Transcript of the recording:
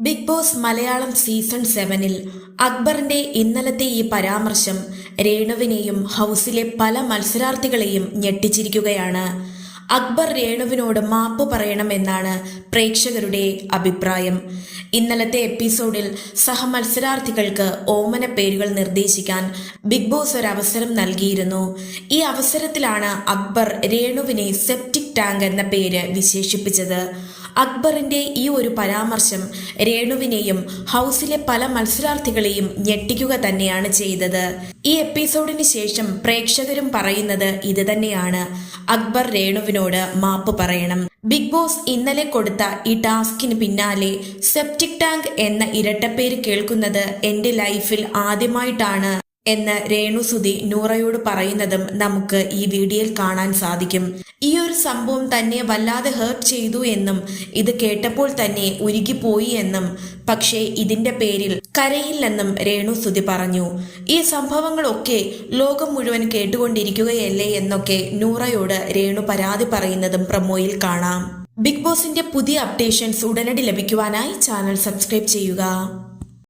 Big boss Malayalam season സെവനിൽ അക്ബറിന്റെ ഇന്നലത്തെ ഈ പരാമർശം രേണുവിനെയും ഹൗസിലെ പല മത്സരാർത്ഥികളെയും ഞെട്ടിച്ചിരിക്കുകയാണ്. അക്ബർ രേണുവിനോട് മാപ്പ് പറയണമെന്നാണ് പ്രേക്ഷകരുടെ അഭിപ്രായം. ഇന്നലത്തെ എപ്പിസോഡിൽ സഹമത്സരാർത്ഥികൾക്ക് ഓമന പേരുകൾ നിർദ്ദേശിക്കാൻ ബിഗ് ബോസ് ഒരു അവസരം നൽകിയിരുന്നു. ഈ അവസരത്തിലാണ് അക്ബർ രേണുവിനെ സെപ്റ്റിക് ടാങ്ക് എന്ന പേര് വിശേഷിപ്പിച്ചത്. അക്ബറിന്റെ ഈ ഒരു പരാമർശം രേണുവിനെയും ഹൗസിലെ പല മത്സരാർത്ഥികളെയും ഞെട്ടിക്കുക തന്നെയാണ് ചെയ്തത്. ഈ എപ്പിസോഡിന് ശേഷം പ്രേക്ഷകരും പറയുന്നത് ഇത് തന്നെയാണ്. അക്ബർ രേണുവിനോട് മാപ്പ് പറയണം. ബിഗ് ബോസ് ഇന്നലെ കൊടുത്ത ഈ ടാസ്കിന് പിന്നാലെ സെപ്റ്റിക് ടാങ്ക് എന്ന ഇരട്ടപ്പേര് കേൾക്കുന്നത് എന്റെ ലൈഫിൽ ആദ്യമായിട്ടാണ്. എന്ന് രേണുസുതി നൂറയോട് പറയുന്നതും നമുക്ക് ഈ വീഡിയോയിൽ കാണാൻ സാധിക്കും. ഈ ഒരു സംഭവം തന്നെ വല്ലാതെ ഹേർട്ട് ചെയ്തു എന്നും ഇത് കേട്ടപ്പോൾ തന്നെ ഉരുകിപ്പോയി എന്നും പക്ഷേ ഇതിന്റെ പേരിൽ കരയില്ലെന്നും രേണുസുതി പറഞ്ഞു. ഈ സംഭവങ്ങളൊക്കെ ലോകം മുഴുവൻ കേട്ടുകൊണ്ടിരിക്കുകയല്ലേ എന്നൊക്കെ നൂറയോട് രേണു പരാതി പറയുന്നതും പ്രമോയിൽ കാണാം. ബിഗ് ബോസിന്റെ പുതിയ അപ്ഡേഷൻസ് ഉടനടി ലഭിക്കുവാനായി ചാനൽ സബ്സ്ക്രൈബ് ചെയ്യുക.